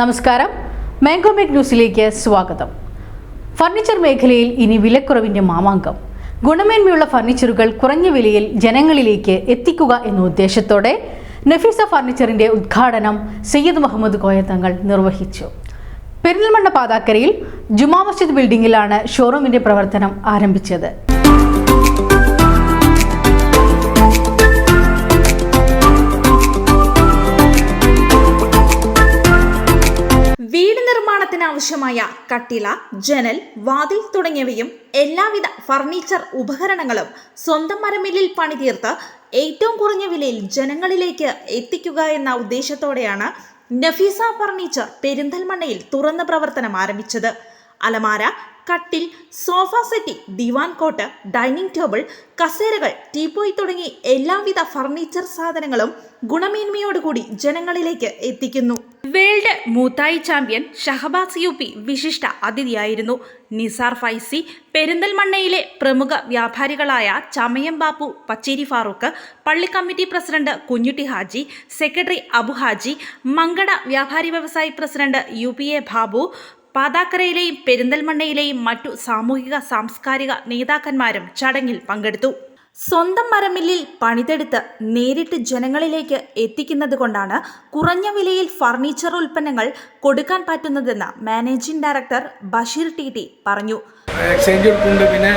നമസ്കാരം. മാംഗോമിക് ന്യൂസിലേക്ക് സ്വാഗതം. ഫർണിച്ചർ മേഖലയിൽ ഇനി വിലക്കുറവിന്റെ മാമാങ്കം. ഗുണമേന്മയുള്ള ഫർണിച്ചറുകൾ കുറഞ്ഞ വിലയിൽ ജനങ്ങളിലേക്ക് എത്തിക്കുക എന്ന ഉദ്ദേശത്തോടെ നഫീസ ഫർണിച്ചറിന്റെ ഉദ്ഘാടനം സയ്യിദ് മുഹമ്മദ് കോയ തങ്ങൾ നിർവഹിച്ചു. പെരിന്തൽമണ്ണ പാതാക്കരയിൽ ജുമാ മസ്ജിദ് ബിൽഡിംഗിലാണ് ഷോറൂമിന്റെ പ്രവർത്തനം ആരംഭിച്ചത്. ആവശ്യമായ കട്ടില ജനൽ വാതിൽ തുടങ്ങിയവയും എല്ലാവിധ ഫർണിച്ചർ ഉപകരണങ്ങളും സ്വന്തം മരമില്ലിൽ പണിതീർത്ത് ഏറ്റവും കുറഞ്ഞ വിലയിൽ ജനങ്ങളിലേക്ക് എത്തിക്കുക എന്ന ഉദ്ദേശത്തോടെയാണ് നഫീസ ഫർണിച്ചർ പെരിന്തൽമണ്ണയിൽ തുറന്ന പ്രവർത്തനം ആരംഭിച്ചത്. അലമാര കട്ടിൽ സോഫ സെറ്റി ദിവാൻ കോട്ട് ഡൈനിങ് ടേബിൾ കസേരകൾ ടീപ്പോയ് തുടങ്ങി എല്ലാവിധ ഫർണിച്ചർ സാധനങ്ങളും ഗുണമേന്മയോടുകൂടി ജനങ്ങളിലേക്ക് എത്തിക്കുന്നു. World Muay Thai champion Shahbaz U P വിശിഷ്ട അതിഥിയായിരുന്നു. നിസാർ ഫൈസി പെരിന്തൽമണ്ണയിലെ പ്രമുഖ വ്യാപാരികളായ ചമയം ബാപ്പു പച്ചേരി ഫാറൂഖ് പള്ളി committee president Kunjutty Haji secretary Abu Haji Mankada വ്യാപാരി വ്യവസായി president U P A Babu പാതാക്കരയിലെയും പെരിന്തൽമണ്ണയിലെയും മറ്റു സാമൂഹിക സാംസ്കാരിക നേതാക്കന്മാരും ചടങ്ങിൽ പങ്കെടുത്തു. സ്വന്തം മരമില്ലിൽ പണിതെടുത്ത് നേരിട്ട് ജനങ്ങളിലേക്ക് എത്തിക്കുന്നത് കൊണ്ടാണ് കുറഞ്ഞ വിലയിൽ ഫർണിച്ചർ ഉൽപ്പന്നങ്ങൾ കൊടുക്കാൻ പറ്റുന്നതെന്ന് managing director Basheer T T പറഞ്ഞു. എക്സ്ചേഞ്ച് കൊടുക്കുന്നുണ്ട്. പിന്നെ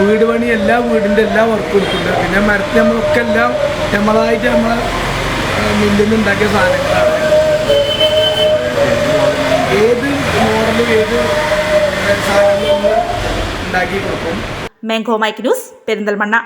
വീട് പണി എല്ലാ വീടിന്റെ എല്ലാ വർക്ക് കൊടുക്കുന്നുണ്ട് പിന്നെ മരത്തിൽ നമ്മളൊക്കെ എല്ലാം നമ്മളായിട്ട് നമ്മളെ മില്ലിൽ നിന്ന് ഉണ്ടാക്കിയ സാധനങ്ങളാണ്. ഏത് മോഡലും ഏത് സാധനങ്ങളും നമ്മൾ ഉണ്ടാക്കി കൊടുക്കും. Mango mic news Perinthalmanna.